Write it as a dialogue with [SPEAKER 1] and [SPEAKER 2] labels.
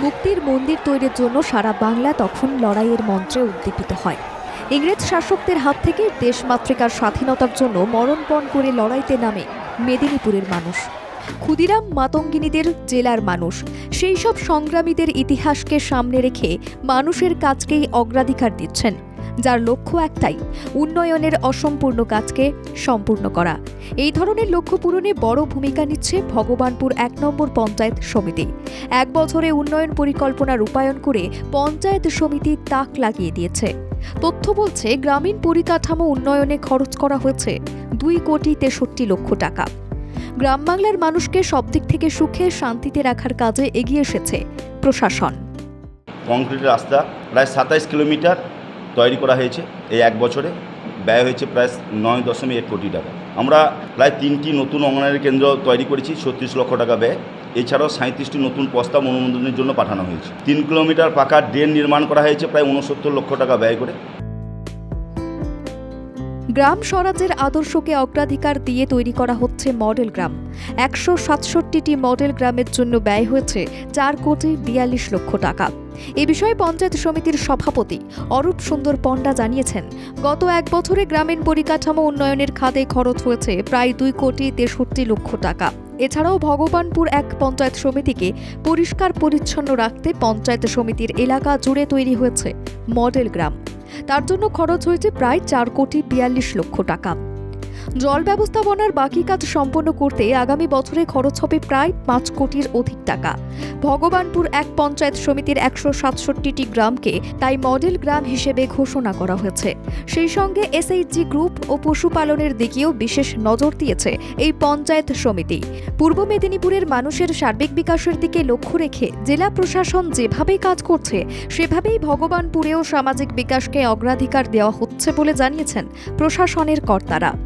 [SPEAKER 1] মুক্তির মন্দির তৈরির জন্য সারা বাংলা তখন লড়াইয়ের মন্ত্রে উদ্দীপিত হয়। ইংরেজ শাসকদের হাত থেকে দেশমাতৃকার স্বাধীনতার জন্য মরণপণ করে লড়াইতে নামে মেদিনীপুরের মানুষ। ক্ষুদিরাম মাতঙ্গিনীদের জেলার মানুষ। সেই সব সংগ্রামীদের ইতিহাসকে সামনে রেখে মানুষের কাজকেই অগ্রাধিকার দিচ্ছেন যার লক্ষ্য একটাই, উন্নয়নের অসম্পূর্ণ কাজকে সম্পূর্ণ করা। এই ধরনের লক্ষ্য পূরণে বড় ভূমিকা নিচ্ছে ভগবানপুর এক নম্বর পঞ্চায়েত সমিতি। এক বছরে উন্নয়ন পরিকল্পনা রূপায়ণ করে পঞ্চায়েত সমিতি তাক লাগিয়ে দিয়েছে। তথ্য বলছে, গ্রামীণ পরিকাঠামো উন্নয়নে খরচ করা হয়েছে দুই কোটি তেষট্টি লক্ষ টাকা। গ্রাম বাংলার মানুষকে সব দিক থেকে সুখে শান্তিতে রাখার কাজে এগিয়ে এসেছে প্রশাসন।
[SPEAKER 2] কংক্রিট রাস্তা, প্রায় সাতাইশ কিলোমিটার। তৈরি করা হয়েছে এই এক বছরে। ব্যয় হয়েছে প্রায় নয় দশমিক এক কোটি টাকা। আমরা প্রায় তিনটি নতুন অঙ্গনারী কেন্দ্র তৈরি করেছি, ছত্রিশ লক্ষ টাকা ব্যয়। এছাড়াও সাঁত্রিশটি নতুন প্রস্তাব অনুমোদনের জন্য পাঠানো হয়েছে। তিন কিলোমিটার পাকা ড্রেন নির্মাণ করা হয়েছে প্রায় উনসত্তর লক্ষ টাকা ব্যয় করে।
[SPEAKER 1] গ্রাম স্বরাজের আদর্শকে অগ্রাধিকার দিয়ে তৈরি করা হচ্ছে মডেল গ্রাম। একশো সাতষট্টিটি মডেল গ্রামের জন্য ব্যয় হয়েছে চার কোটি বিয়াল্লিশ লক্ষ টাকা। এ বিষয়ে পঞ্চায়েত সমিতির সভাপতি অরূপ সুন্দর পণ্ডা জানিয়েছেন, গত এক বছরে গ্রামীণ পরিকাঠামো উন্নয়নের খাতে খরচ হয়েছে প্রায় দুই কোটি তেষট্টি লক্ষ টাকা। এছাড়াও ভগবানপুর এক পঞ্চায়েত সমিতিকে পরিষ্কার পরিচ্ছন্ন রাখতে পঞ্চায়েত সমিতির এলাকা জুড়ে তৈরি হয়েছে মডেল গ্রাম। তার জন্য খরচ হয়েছে প্রায় চার কোটি বিয়াল্লিশ লক্ষ টাকা। জল ব্যবস্থাপনার বাকি কাজ সম্পন্ন করতে আগামী বছরে খরচ হবে প্রায় পাঁচ কোটির অধিক টাকা। ভগবানপুর এক পঞ্চায়েত সমিতির একশো সাতষট্টিটি গ্রামকে তাই মডেল গ্রাম হিসেবে ঘোষণা করা হয়েছে। সেই সঙ্গে এসএইচজি গ্রুপ ও পশুপালনের দিকেও বিশেষ নজর দিয়েছে এই পঞ্চায়েত সমিতি। পূর্ব মেদিনীপুরের মানুষের সার্বিক বিকাশের দিকে লক্ষ্য রেখে জেলা প্রশাসন যেভাবে কাজ করছে, সেভাবেই ভগবানপুরেও সামাজিক বিকাশকে অগ্রাধিকার দেওয়া হচ্ছে বলে জানিয়েছেন প্রশাসনের কর্তারা।